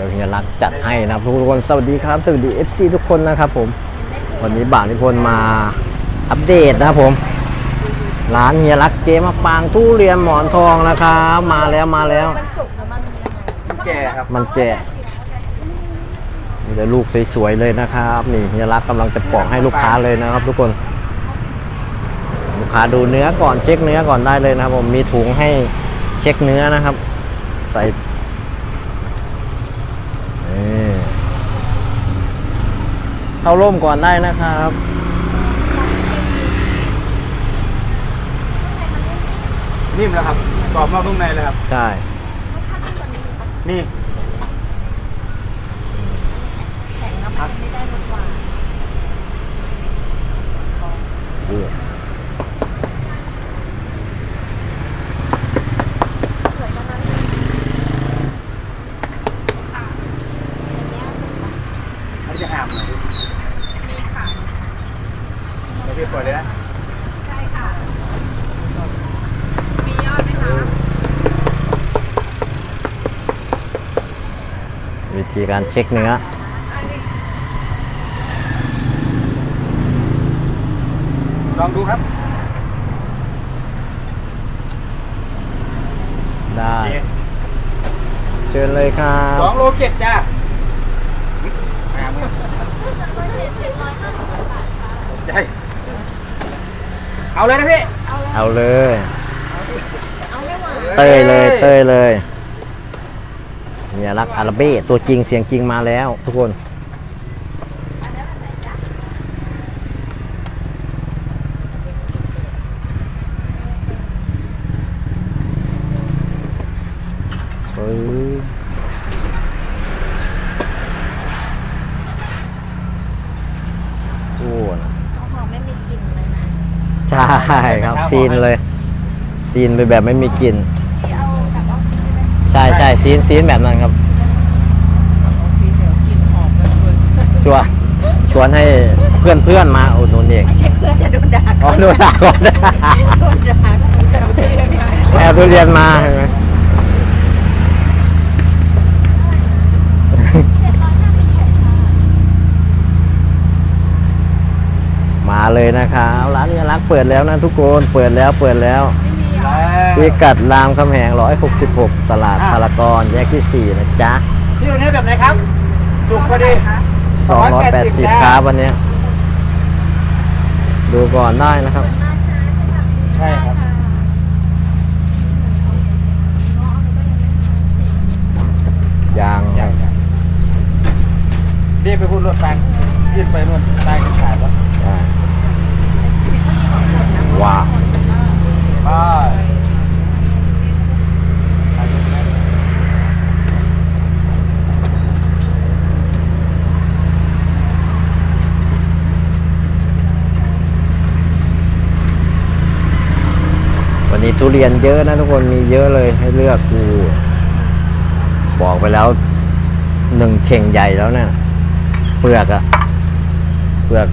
ดี๋ยวเฮียรักจัดให้นะครับทุกคนสวัสดีครับ สวัสดี FC ทุกคนนะครับผม วันนี้บ่าวนิพนธ์มาอัปเดตนะครับผม ร้านเฮียรักเกมมะปางทุเรียนหมอนทองนะครับมาแล้วมาแล้ว แก่ครับมันแก่มีแต่ลูกสวยๆเลยนะครับ นี่เฮียรักกำลังจะปอกให้ลูกค้าเลยนะครับ ทุกคน ลูกค้าดูเนื้อก่อนเช็คเนื้อก่อนได้เลยนะครับ ผมมีถุงให้เช็คเนื้อนะครับ ใส่นี่ เข้าร่มก่อนได้นะครับ นิ่มแล้วครับกรอบนอกนุ่มในเลยครับ ใช่ นี่ แข็งแล้วมันไม่ได้รสหวาน ดู สวยจังเลยค่ะอันเนี้ย อันนี้จะห้ามหน่อย มีค่ะ ไม่ได้ปล่อยเลยนะ ใช่ค่ะ มียอดไหมคะ วิธี การเช็คเนื้อ ลองดูครับ ได้นี่เชิญเลยครัสองบโลเจ็ดจ้าห้าหมื่นตกใจเอาเลยนะพี่ เอาเลยเอาไม่หวานเต้ยเลย เต้ยเลย เนี่ยรักอาราเบ้ตัวจริงเสียงจริงมาแล้ว ทุกคนเฮ้ยโอ้นะหอมไม่มีกลิ่นเลยนะ ใช่ครับ ซีนเลย ซีนไปแบบไม่มีกลิ่น ใช่ใช่ซีนซีนแบบนั้นครับชวนชวนให้เพื่อนเพื่อนๆมาอุดหนุนเองไม่ใช่เพื่อนจะโดนด่าอ๋อโดนด่าก่อน โดนด่าโดนด่าแอบทุเรียนมาเห็นไหมมาเลยนะครับร้านเนี้รักเปิดแล้วนะทุกคนเปิดแล้วเปิดแล้ว พิกัดรามคำแหง 166 ตลาดพารากอนแยกที่ 4 นะจ๊ะพี่วันนี้แบบไหนครับจุกพอดี280ครับวันเนี้ยดูก่อนได้นะครับ ใช่ครับยางยังยังเรียกไปพูดรถฟังยื่นไปนู่นใต้กันขาดแล้วได้ว้าว บ้า วันนี้ทุเรียนเยอะนะทุกคนมีเยอะเลยให้เลือกกูบอกไปแล้วหนึ่งเข่งใหญ่แล้วเนี่ยเปลือกอะเปลือก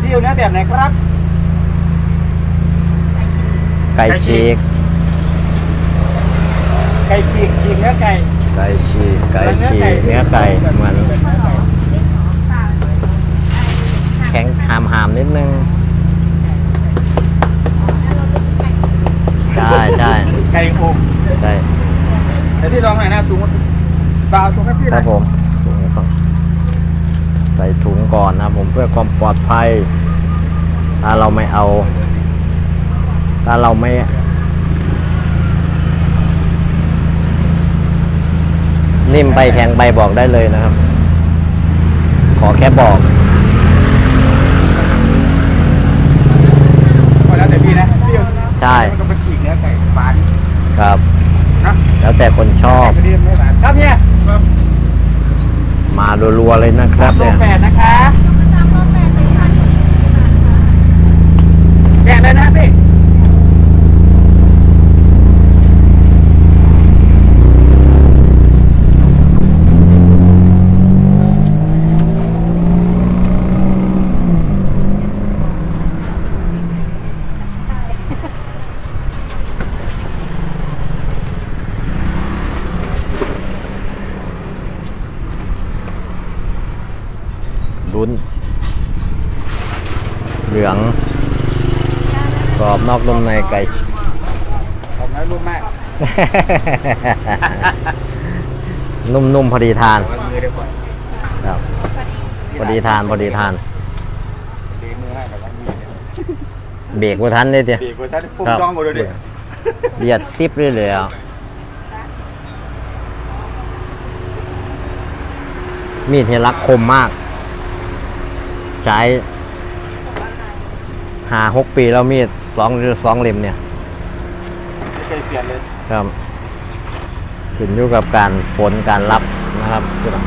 พี่อยู่เนี้ยแบบไหนครับ ไก่ฉีกไก่ฉีกฉีกเนื้อไก่ไก่ฉีกไก่ฉีกเนื้อไก่เหมือนแข็งหามหามๆนิดนึงใช่ใช่ไก่โอ่งใช่แต่ที่ลองหน่อยนะถุงบาวถุงให้พี่คหน่รัอบยผมถุงก่อนใส่ถุงก่อนนะครับผมเพื่อความปลอดภัย ถ้าเราไม่เอา ถ้าเราไม่ นิ่มไปแข็งไปบอกได้เลยนะครับ ขอแค่บอกพอแล้วแต่พี่นะพี่เอาใช่มันก็เป็นฉีกเนื้อไก่หวานครับ นะแล้วแต่คนชอบไก่กระเทียมไม่หวานครับเนี่ยมารัวๆเลยนะครับโลเนี่ยแปดนะคะแกะเลยนะพี่ ลืองกรอบนอกนุ่มใน ไก่ออกน้อยรุ่มมากนุ่มๆพอดีทานเอามือเดียวก่อนครับ พอดีทานพอดีทาน ดีมือให้กับมือเนี่ยเบรกบ่ทันเลยเดียดีกว่าท่านพุ่งจ้องหมดเลยดิเลียดซิปเรื่อยเลยอะมีดเฮียรักคมมาก ใช้หาหกปีแล้วมีด สองสองเล่มเนี่ยไม่เคยเปลี่ยนเลยครับขึ้นอยู่กับการฝนการรับนะครับพี่น้อง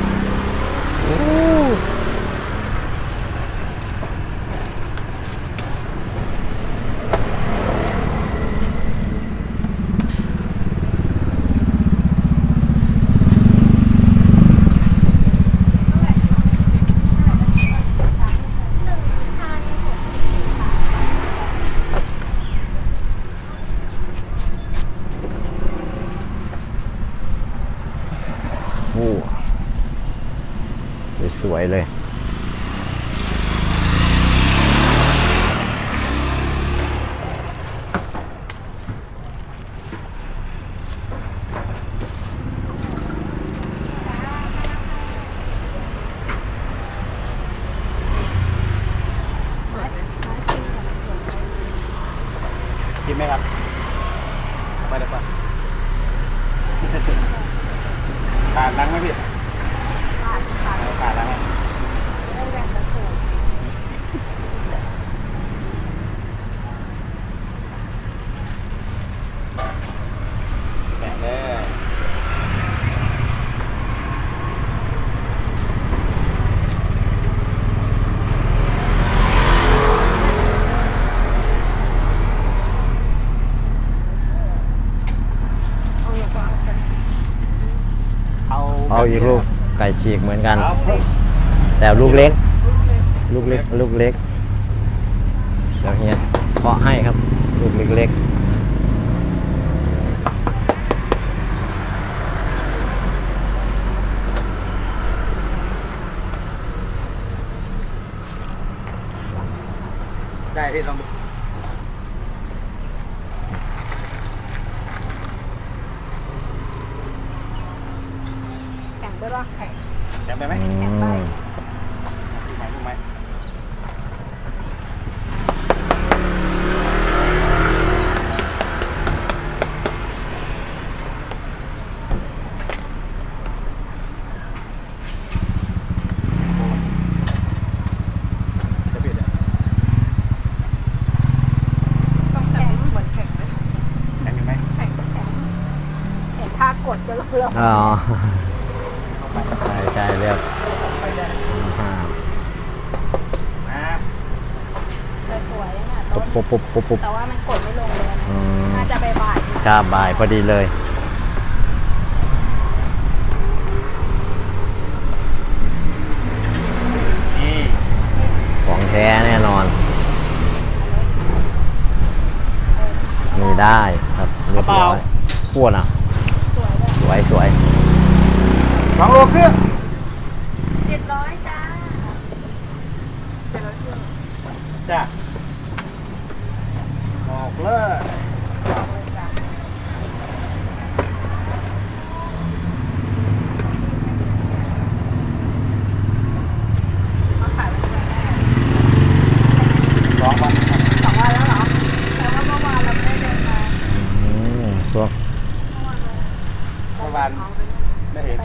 โอ้สวยๆเลย กินไหมครับไปเลยป่ะขาดล้างไหมพี่ขาดล้างไหมแกะเลย เอา เอาอีกลูกไก่ฉีกเหมือนกันเอาเพิ่มแต่ลูกเล็ก ลูกเล็กลูกเล็กเดี๋ยวเฮียเคาะให้ครับ ลูกเล็กได้พี่ลองดู แข่งด้วยว่าแข่ง แกะไปไหม ๆอื แอบไป ม ถูกไหมถูกไหม จะปิดอะ ต้องแข่งเหมือนแข่งไหม แข็งอยู่ไหม แข่งแข่งเห็นท่ากดจะลงลงอ๋อเข้าไปใช่ใช่เรียกไปได้อ่ามาแต่สวยนะปุ๊ต้บนปุ๊บปุ๊บปุ๊บปุ๊บแต่ว่ามันกดไม่ลงเลยนะอืมน่าจะไปบ่ายชาบ่ายพอดีเลย นี่ของแท้แน่นอน มีได้ครับเรียบร้อยขั้วนะส วยเลยสวยสวยสองโลครึ่งเจ็ดร้อยจ้าเจ็ดร้อยครึ่งจ้ะออกเลย จ้ะมาขายวันนี้วันแรก สองวัน สองวันแล้วเหรอแต่ว่าเมื่อวานเราไม่ได้เดินมา อืมตัว เมื่อวานเรา เมื่อวาน จะเห็น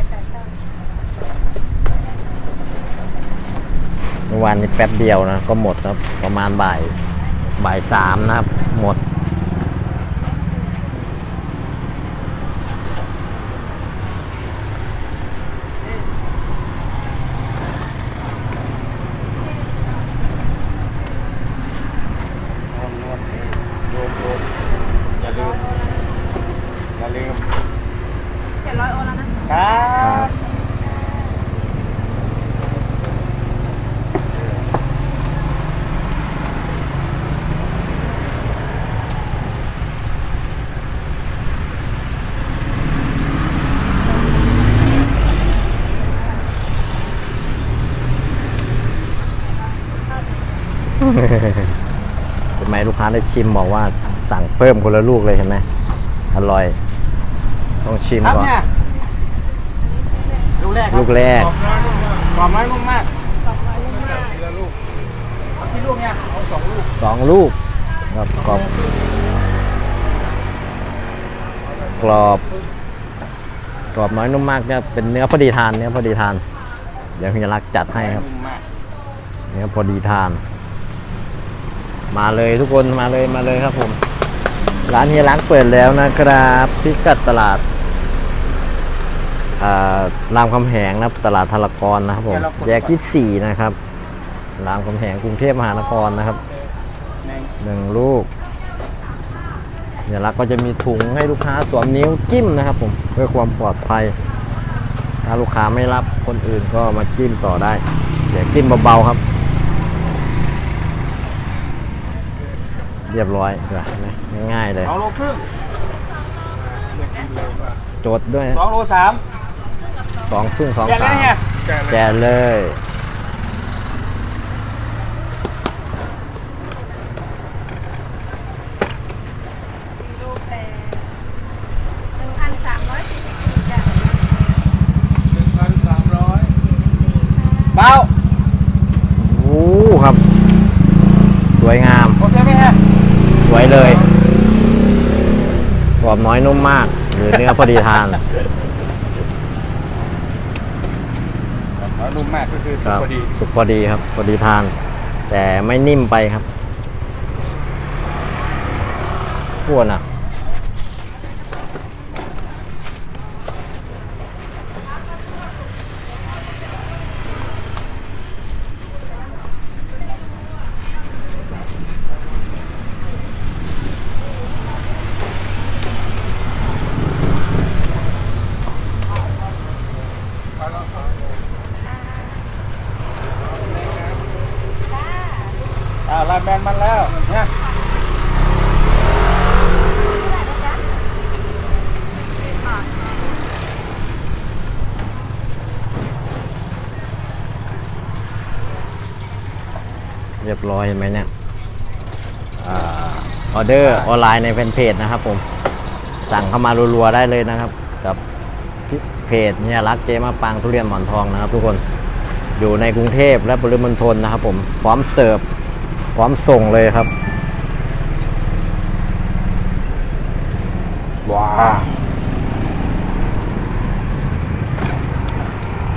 เมื่อวานนี้แป๊บเดียวนะ ก็หมดครับ ประมาณบ่ายบ่ายสามนะครับ หมด ครับ เห็นไหมลูกค้าได้ชิมบอกว่าสั่งเพิ่มคนละลูกเลยเห็นไหมอร่อย ต้องชิมก่อน กแรกครับลูกแรกกรอบน้อยนุ่มมากกรอบน้อยนุ่มมากทีละลูกเอาที่ลูกเนี่ยเอาสองลูกสองลูกครับกรอบกรอบกรอบน้อยนุ่มมากเนี่ยเป็นเนื้อพอดีทานเนื้อพอดีทาน เดี๋ยวพี่รักจัดให้ครับนุ่มมากเนื้อพอดีทาน มาเลยทุกคนมาเลยมาเลยครับผม ร้านเฮียรักเปิดแล้วนะครับพิกัดตลาดอ่า รามคำแหงนะครับตลาดธารกรนะครับผมแยกที่สี่นะครับรามคำแหงกรุงเทพมหานครนะครับในหนึ่งลูกเฮียรักก็จะมีถุงให้ลูกค้าสวมนิ้วจิ้มนะครับ ผมเพื่อความปลอดภัย ถ้าลูกค้าไม่รับคนอื่นก็มาจิ้มต่อได้เดี๋ยวจิ้มเบาๆครับ เรียบร้อยเห็นไหมง่ายๆเลยสองโลครึ่งโจทย์ด้วยสองโลสาม สองครึ่งสองแกะเลสายมเนี่ยแกะเลยลูกแต่หนึ่งพันสามร้อยสี่สิบสี่จ้ะหนึ่งพันสามร้อยสี่สิบสี่ค่ะเบาโอ้ครับ สวยงาม โอเคไหมฮะสวยเลยกรอบน้อยนุ่มมากหรือเนื้อพอดีทาน อ๋อ นุ่มมากก็คือคสุกรับพอดีสุกพอดีครับพอดีทาน แต่ไม่นิ่มไปครับพวกน่ะ อ่าไลน์แมนมันแล้วเนี่ย เรียบร้อยเห็นไหมเนี่ยอาออเดอร์ออนไลน์ในแฟนเพจนะครับผม สั่งเข้ามารัวๆได้เลยนะครับ กับเพจเนี่ยรักเจมาปังทุเรียนหมอนทองนะครับ ทุกคนอยู่ในกรุงเทพและปริมณฑลนะครับ ผมพร้อมเสิร์ฟพร้อมส่งเลยครับว้า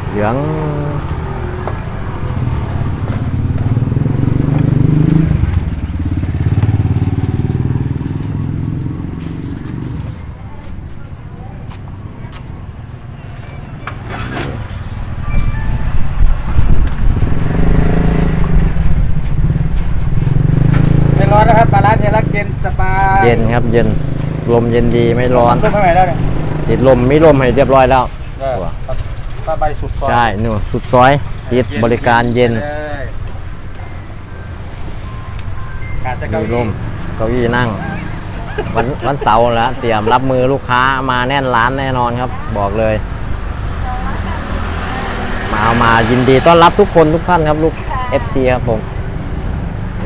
เหลือง ร้อนนะครับปลาร้าเทลักเย็นสบายเย็นครับเย็นลมเย็นดีไม่ร้อนต้มไม่ไหวแล้วเนี่ยติดลมไม่ลมให้เรียบร้อยแล้วเออปลาใบสุดซอยใช่หนูสุดซอยติดบริการเย็นเลยขาดแต่เก้ามีอี้ร่มเก้าอี้นั่ง วันวันเสาร์แล้วเตรียมรับมือลูกค้ามาแน่นร้านแน่นอนครับ บอกเลย มาเอามายินดีต้อนรับทุกคนทุกท่านครับลูก FC ครับผม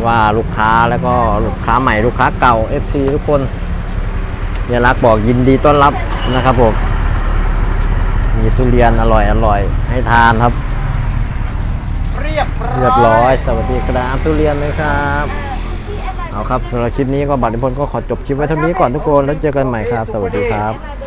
ว่าลูกค้าแล้วก็ลูกค้าใหม่ลูกค้าเก่า FC ทุกคนเฮียรักบอกยินดีต้อนรับนะครับผมมีทุเรียนอร่อยอร่อยให้ทานครับ เรียบร้อยเรียบร้อย สวัสดีครับทุเรียนเลยครับเอาครับสำหรับคลิปนี้ก็บัตรนิพนธ์ก็ขอจบคลิปไว้เท่านี้ก่อนทุกคนแล้วเจอกันใหม่ครับ สวัสดีครับ